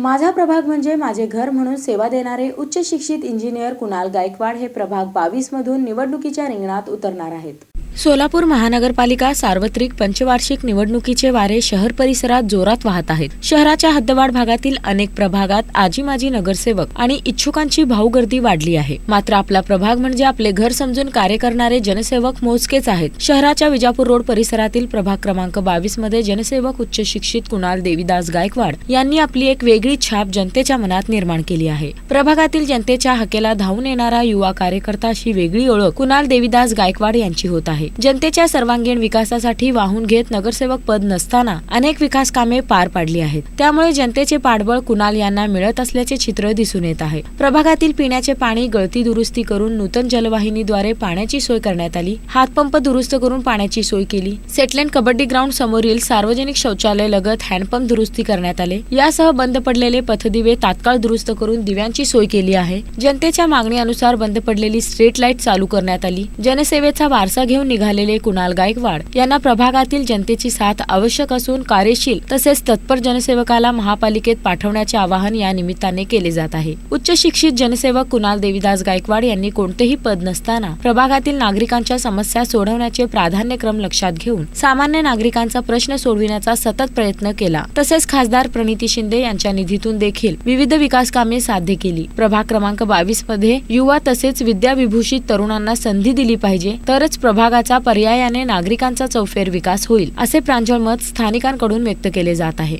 माझा प्रभाग म्हणजे माझे घर म्हणून सेवा देणारे उच्च शिक्षित इंजिनियर कुणाल गायकवाड हे प्रभाग बावीस मधून निवडणुकीच्या रिंगणात उतरणार आहेत. सोलापूर महानगरपालिका सार्वत्रिक पंचवार्षिक निवडणुकीचे वारे शहर परिसरात जोरात वाहत आहेत. शहराच्या हद्दवाढ भागातील अनेक प्रभागात आजी माजी नगरसेवक आणि इच्छुकांची भाऊगर्दी वाढली आहे. मात्र आपला प्रभाग म्हणजे आपले घर समजून कार्य करणारे जनसेवक मोजकेच आहेत. शहराच्या विजापूर रोड परिसरातील प्रभाग क्रमांक बावीसमध्ये जनसेवक उच्च शिक्षित कुणाल देवीदास गायकवाड यांनी आपली एक वेगळी छाप जनतेच्या मनात निर्माण केली आहे. प्रभागातील जनतेच्या हकेला धावून येणारा युवा कार्यकर्ता अशी वेगळी ओळख कुणाल देवीदास गायकवाड यांची होत आहे. जनतेच्या सर्वांगीण विकासासाठी वाहून घेत नगरसेवक पद नसताना अनेक विकास कामे पार पाडली आहेत. त्यामुळे जनतेचे पाठबळ कुणाल यांना मिळत असल्याचे चित्र दिसून येत आहे. प्रभागातील पिण्याचे पाणी गळती दुरुस्ती करून नूतन जलवाहिनीद्वारे पाण्याची सोय करण्यात आली. हातपंप दुरुस्त करून पाण्याची सोय केली. सेटलँड कबड्डी ग्राउंड समोरील सार्वजनिक शौचालय लगत हँडपंप दुरुस्ती करण्यात आले. यासह बंद पडलेले पथदिवे तात्काळ दुरुस्त करून दिव्यांची सोय केली आहे. जनतेच्या मागणीनुसार बंद पडलेली स्ट्रीट लाइट चालू करण्यात आली. जनसेवेचा वारसा घेऊन निघालेले कुणाल गायकवाड यांना प्रभागातील जनतेची साथ आवश्यक असून कार्यशील तसेच तत्पर जनसेवकाला महापालिकेत पाठवण्याचे आवाहन या निमित्ताने केले जात आहे. उच्च शिक्षित जनसेवक कुणाल देवीदास गायकवाड यांनी कोणतेही पद नसताना प्रभागातील नागरिकांच्या समस्या सोडवण्याचे प्राधान्यक्रम लक्षात घेऊन सामान्य नागरिकांचा प्रश्न सोडविण्याचा सतत प्रयत्न केला. तसेच खासदार प्रणिती शिंदे यांच्या निधीतून देखील विविध विकास कामे साध्य केली. प्रभाग क्रमांक बावीसमध्ये युवा तसेच विद्याविभूषित तरुणांना संधी दिली पाहिजे तरच प्रभागाचा पर्यायाने नागरिकांचा चौफेर विकास होईल असे प्रांजळ मत स्थानिकांकडून व्यक्त केले जात आहे.